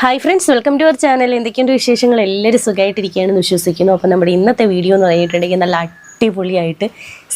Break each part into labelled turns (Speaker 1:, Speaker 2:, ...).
Speaker 1: Hi friends welcome to our channel എന്തൊക്കെയുണ്ട് വിശേഷങ്ങൾ? എല്ലാവരും സുഖമായിട്ടിരിക്കുകയാണെന്ന് വിശ്വസിക്കുന്നു. അപ്പോൾ നമ്മുടെ ഇന്നത്തെ വീഡിയോ എന്ന് പറഞ്ഞിട്ടുണ്ടെങ്കിൽ നല്ല അടിപൊളിയായിട്ട്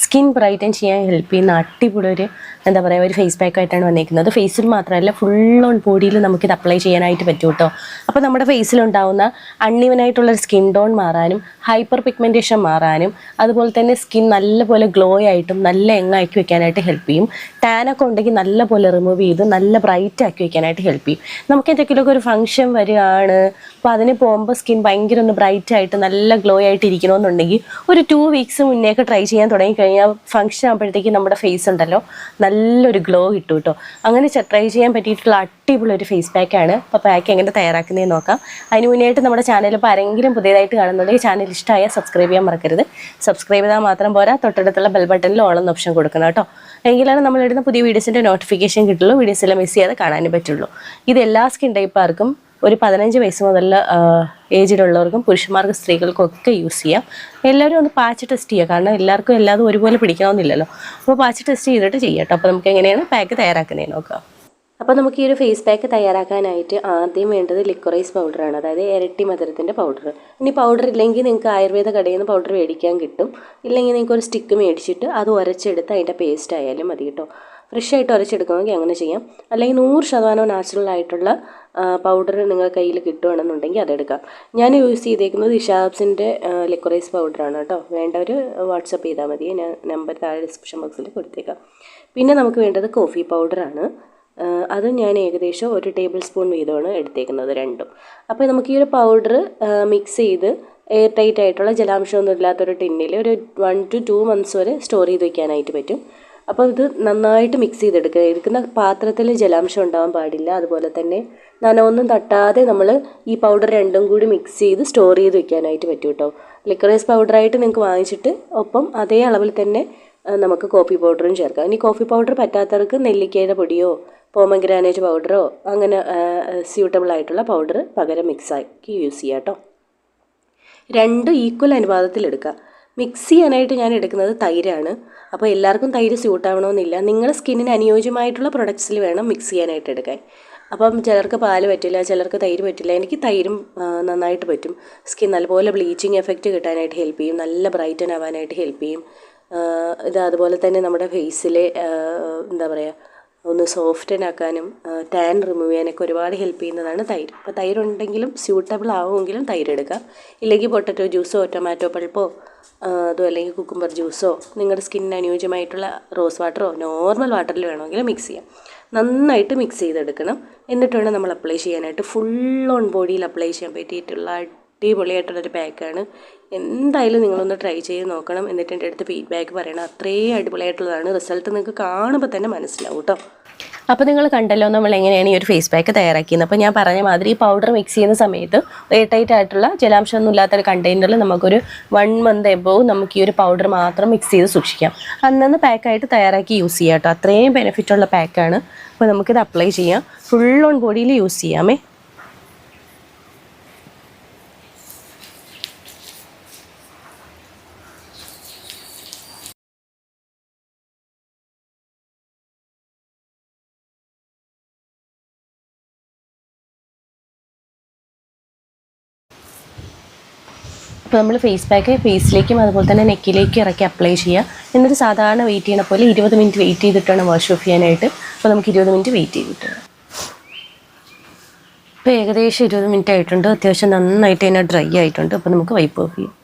Speaker 1: സ്കിൻ ബ്രൈറ്റൻ ചെയ്യാൻ ഹെൽപ്പ് ചെയ്യുന്ന അടിപൊളി ഒരു എന്താ പറയുക ഒരു ഫേസ് പാക്ക് ആയിട്ടാണ് വന്നിരിക്കുന്നത് ഫേസിൽ മാത്രമല്ല ഫുൾ ഓൺ ബോഡിയിൽ നമുക്കിത് അപ്ലൈ ചെയ്യാനായിട്ട് പറ്റും കേട്ടോ. അപ്പോൾ നമ്മുടെ ഫേസിലുണ്ടാവുന്ന അൺലിവനായിട്ടുള്ളൊരു സ്കിൻ ടോൺ മാറാനും ഹൈപ്പർ പിഗ്മെന്റേഷൻ മാറാനും അതുപോലെ തന്നെ സ്കിൻ നല്ലപോലെ ഗ്ലോ ആയിട്ടും നല്ല എങ്ങാക്കി വെക്കാനായിട്ട് ഹെൽപ്പ് ചെയ്യും. ടാനൊക്കെ ഉണ്ടെങ്കിൽ നല്ലപോലെ റിമൂവ് ചെയ്ത് നല്ല ബ്രൈറ്റ് ആക്കി വെക്കാനായിട്ട് ഹെൽപ്പ് ചെയ്യും. നമുക്ക് എന്തെങ്കിലുമൊക്കെ ഒരു ഫംഗ്ഷൻ വരികയാണ് അപ്പോൾ അതിന് പോകുമ്പോൾ സ്കിൻ ഭയങ്കര ഒന്ന് ബ്രൈറ്റ് ആയിട്ട് നല്ല ഗ്ലോ ആയിട്ട് ഇരിക്കണമെന്നുണ്ടെങ്കിൽ ഒരു ടു വീക്സ് മുന്നേക്ക് ട്രൈ ചെയ്യാൻ തുടങ്ങി കഴിഞ്ഞാൽ ഫംഗ്ഷൻ ആകുമ്പോഴത്തേക്ക് നമ്മുടെ ഫേസ് ഉണ്ടല്ലോ നല്ലൊരു ഗ്ലോ കിട്ടും കേട്ടോ അങ്ങനെ ട്രൈ ചെയ്യാൻ പറ്റിയിട്ടുള്ള അടിപൊളി ഒരു ഫേസ് പാക്കാണ് അപ്പോൾ പാക്ക് എങ്ങനെ തയ്യാറാക്കുന്നതെന്ന് നോക്കാം. അതിന് മുന്നേയായിട്ട് നമ്മുടെ ചാനൽ ഇപ്പോൾ ആരെങ്കിലും പുതിയതായിട്ട് കാണുന്നുണ്ടെങ്കിൽ ചാനൽ ഇഷ്ടമായ സബ്സ്ക്രൈബ് ചെയ്യാൻ മറക്കരുത്. സബ്സ്ക്രൈബ് ചെയ്താൽ മാത്രം പോരാ. തൊട്ടടുത്തുള്ള ബെൽ ബട്ടണിൽ ഓളം ഓപ്ഷൻ കൊടുക്കണം കേട്ടോ എങ്കിലാണ് നമ്മൾ ഇടുന്ന പുതിയ വീഡിയോസിന്റെ നോട്ടിഫിക്കേഷൻ കിട്ടുള്ളൂ. വീഡിയോസ് എല്ലാം മിസ് ചെയ്യാതെ കാണാനും പറ്റുള്ളൂ. ഇത് എല്ലാ സ്കിൻ ടൈപ്പാർക്കും ഒരു പതിനഞ്ച് വയസ്സ് മുതൽ ഏജിലുള്ളവർക്കും പുരുഷന്മാർക്കും സ്ത്രീകൾക്കും ഒക്കെ യൂസ് ചെയ്യാം. എല്ലാവരും ഒന്ന് പാച്ച് ടെസ്റ്റ് ചെയ്യുക. കാരണം എല്ലാവർക്കും എല്ലാതും ഒരുപോലെ പിടിക്കണമെന്നില്ലല്ലോ. അപ്പോൾ പാച്ച് ടെസ്റ്റ് ചെയ്തിട്ട് ചെയ്യാം അപ്പോൾ നമുക്ക് എങ്ങനെയാണ് പാക്ക് തയ്യാറാക്കുന്നത് നോക്കാം. അപ്പോൾ നമുക്ക് ഈ ഒരു ഫേസ് പാക്ക് തയ്യാറാക്കാനായിട്ട് ആദ്യം വേണ്ടത് ലിക്വറൈസ് പൗഡറാണ് അതായത് ഇരട്ടി മധുരത്തിന്റെ പൗഡർ ഇനി പൗഡർ ഇല്ലെങ്കിൽ നിങ്ങൾക്ക് ആയുർവേദ കടയിൽ നിന്ന് പൗഡർ മേടിക്കാൻ കിട്ടും. ഇല്ലെങ്കിൽ നിങ്ങൾക്ക് ഒരു സ്റ്റിക്ക് മേടിച്ചിട്ട് അത് ഉരച്ചെടുത്ത് അതിന്റെ പേസ്റ്റ് ആയാലും മതി കേട്ടോ ഫ്രഷ് ആയിട്ട് ഉരച്ചെടുക്കണമെങ്കിൽ അങ്ങനെ ചെയ്യാം. അല്ലെങ്കിൽ നൂറ് ശതമാനം നാച്ചുറൽ ആയിട്ടുള്ള പൗഡർ നിങ്ങൾ കയ്യിൽ കിട്ടുകയാണെന്നുണ്ടെങ്കിൽ അതെടുക്കാം. ഞാൻ യൂസ് ചെയ്തേക്കുന്നത് ഇഷാബ്സിന്റെ ലിക്വറൈസ് പൗഡറാണ് കേട്ടോ. വേണ്ടവർ വാട്സപ്പ് ചെയ്താൽ മതി. ഞാൻ നമ്പർ താഴെ ഡിസ്ക്രിപ്ഷൻ ബോക്സിൽ കൊടുത്തേക്കാം. പിന്നെ നമുക്ക് വേണ്ടത് കോഫി പൗഡറാണ് അത് ഞാൻ ഏകദേശം ഒരു ടേബിൾ സ്പൂൺ വീതമാണ് എടുത്തേക്കുന്നത് രണ്ടും. അപ്പോൾ നമുക്ക് ഈ ഒരു പൗഡർ മിക്സ് ചെയ്ത് എയർ ടൈറ്റ് ആയിട്ടുള്ള ജലാംശമൊന്നും ഇല്ലാത്തൊരു ടിന്നിൽ ഒരു വൺ ടു ടു മന്ത്സ് വരെ സ്റ്റോർ ചെയ്ത് വയ്ക്കാനായിട്ട് പറ്റും. അപ്പോൾ ഇത് നന്നായിട്ട് മിക്സ് ചെയ്തെടുക്കുക. എടുക്കുന്ന പാത്രത്തിൽ ജലാംശം ഉണ്ടാവാൻ പാടില്ല. അതുപോലെ തന്നെ നനവൊന്നും തട്ടാതെ നമ്മൾ ഈ പൗഡർ രണ്ടും കൂടി മിക്സ് ചെയ്ത് സ്റ്റോർ ചെയ്ത് വെക്കാനായിട്ട് പറ്റും കേട്ടോ ലിക്വറൈസ് പൗഡറായിട്ട് നിങ്ങൾക്ക് വാങ്ങിച്ചിട്ട് ഒപ്പം അതേ അളവിൽ തന്നെ നമുക്ക് കോഫി പൗഡറും ചേർക്കാം. ഇനി കോഫി പൗഡർ പറ്റാത്തവർക്ക് നെല്ലിക്കയുടെ പൊടിയോ പോമഗ്രാനേറ്റ് പൗഡറോ അങ്ങനെ സ്യൂട്ടബിൾ ആയിട്ടുള്ള പൗഡർ പകരം മിക്സാക്കി യൂസ് ചെയ്യാം കേട്ടോ രണ്ട് ഈക്വൽ അനുപാതത്തിലെടുക്കുക മിക്സ് ചെയ്യാനായിട്ട് ഞാൻ എടുക്കുന്നത് തൈരാണ്. അപ്പോൾ എല്ലാവർക്കും തൈര് സ്യൂട്ട് ആവണമെന്നില്ല നിങ്ങളുടെ സ്കിന്നിന് അനുയോജ്യമായിട്ടുള്ള പ്രൊഡക്ട്സിൽ വേണം മിക്സ് ചെയ്യാനായിട്ട് എടുക്കാൻ. അപ്പം ചിലർക്ക് പാൽ പറ്റില്ല ചിലർക്ക് തൈര് പറ്റില്ല. എനിക്ക് തൈരും നന്നായിട്ട് പറ്റും. സ്കിൻ നല്ലപോലെ ബ്ലീച്ചിങ് എഫക്റ്റ് കിട്ടാനായിട്ട് ഹെൽപ്പ് ചെയ്യും. നല്ല ബ്രൈറ്റൻ ആവാനായിട്ട് ഹെൽപ്പ് ചെയ്യും. ഇത് അതുപോലെ തന്നെ നമ്മുടെ ഫേസിലെ എന്താ പറയുക ഒന്ന് സോഫ്റ്റൻ ആക്കാനും ടാൻ റിമൂവ് ചെയ്യാനൊക്കെ ഒരുപാട് ഹെൽപ്പ് ചെയ്യുന്നതാണ് തൈര്. അപ്പോൾ തൈര് ഉണ്ടെങ്കിലും സ്യൂട്ടബിൾ ആവുമെങ്കിലും തൈര് എടുക്കാം ഇല്ലെങ്കിൽ പൊട്ടറ്റോ ജ്യൂസോ ടൊമാറ്റോ പൾപ്പോ അതോ അല്ലെങ്കിൽ കുക്കുംബർ ജ്യൂസോ നിങ്ങളുടെ സ്കിന്നിന് അനുയോജ്യമായിട്ടുള്ള റോസ് വാട്ടറോ നോർമൽ വാട്ടറിൽ വേണമെങ്കിൽ മിക്സ് ചെയ്യാം. നന്നായിട്ട് മിക്സ് ചെയ്തെടുക്കണം. എന്നിട്ട് വേണം നമ്മൾ അപ്ലൈ ചെയ്യാനായിട്ട്. ഫുൾ ഓൺ ബോഡിയിൽ അപ്ലൈ ചെയ്യാൻ പറ്റിയിട്ടുള്ള അടിപൊളിയായിട്ടുള്ളൊരു പാക്കാണ് എന്തായാലും നിങ്ങളൊന്ന് ട്രൈ ചെയ്ത് നോക്കണം എന്നിട്ട് എന്റെ അടുത്ത് ഫീഡ്ബാക്ക് പറയണം. അത്രയും അടിപൊളിയായിട്ടുള്ളതാണ്. റിസൾട്ട് നിങ്ങൾക്ക് കാണുമ്പോൾ തന്നെ മനസ്സിലാവും കേട്ടോ അപ്പോൾ നിങ്ങൾ കണ്ടല്ലോ നമ്മൾ എങ്ങനെയാണ് ഈ ഒരു ഫേസ് പാക്ക് തയ്യാറാക്കിയത്. അപ്പോൾ ഞാൻ പറഞ്ഞ മാതിരി ഈ പൗഡർ മിക്സ് ചെയ്യുന്ന സമയത്ത് എയർ ടൈറ്റ് ആയിട്ടുള്ള ജലാംശമൊന്നും ഇല്ലാത്തൊരു കണ്ടെയ്നറിൽ നമുക്കൊരു വൺ മന്ത് എബോ നമുക്ക് ഈ ഒരു പൗഡർ മാത്രം മിക്സ് ചെയ്ത് സൂക്ഷിക്കാം. അന്നന്ന് പാക്കായിട്ട് തയ്യാറാക്കി യൂസ് ചെയ്യാം കേട്ടോ അത്രയും ബെനിഫിറ്റ് ഉള്ള പാക്കാണ് അപ്പോൾ നമുക്കിത് അപ്ലൈ ചെയ്യാം. ഫുൾ ഓൺ ബോഡിയിൽ യൂസ് ചെയ്യാമേ. ഇപ്പോൾ നമ്മൾ ഫേസ് പാക്ക് ഫേസിലേക്കും അതുപോലെ തന്നെ നെക്കിലേക്കും ഇറക്കി അപ്ലൈ ചെയ്യുക എന്നിട്ട് സാധാരണ വെയിറ്റ് ചെയ്യണ പോലെ ഇരുപത് മിനിറ്റ് വെയിറ്റ് ചെയ്തിട്ടാണ് വാഷ് ഓഫ് ചെയ്യാനായിട്ട്. അപ്പോൾ നമുക്ക് ഇരുപത് മിനിറ്റ് വെയിറ്റ് ചെയ്തിട്ട് ഇപ്പോൾ ഏകദേശം ഇരുപത് മിനിറ്റ് ആയിട്ടുണ്ട്. അത്യാവശ്യം നന്നായിട്ട് തന്നെ ഡ്രൈ ആയിട്ടുണ്ട്. അപ്പോൾ നമുക്ക് വൈപ്പ് ഓഫ് ചെയ്യാം.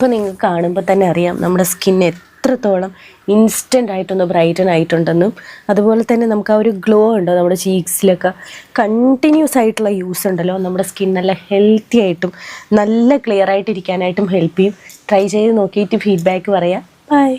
Speaker 1: ഇപ്പം നിങ്ങൾക്ക് കാണുമ്പോൾ തന്നെ അറിയാം നമ്മുടെ സ്കിൻ എത്രത്തോളം ഇൻസ്റ്റന്റ് ആയിട്ടൊന്ന് ബ്രൈറ്റൻ ആയിട്ടുണ്ടെന്നും അതുപോലെ തന്നെ നമുക്ക് ആ ഒരു ഗ്ലോ ഉണ്ടോ നമ്മുടെ ചീക്സിലൊക്കെ കണ്ടിന്യൂസ് ആയിട്ടുള്ള യൂസ് ഉണ്ടല്ലോ നമ്മുടെ സ്കിൻ നല്ല ഹെൽത്തി ആയിട്ടും നല്ല ക്ലിയർ ആയിട്ട് ഇരിക്കാനായിട്ടും ഹെൽപ്പ് ചെയ്യും. ട്രൈ ചെയ്ത് നോക്കിയിട്ട് ഫീഡ്ബാക്ക് പറയാം. ബൈ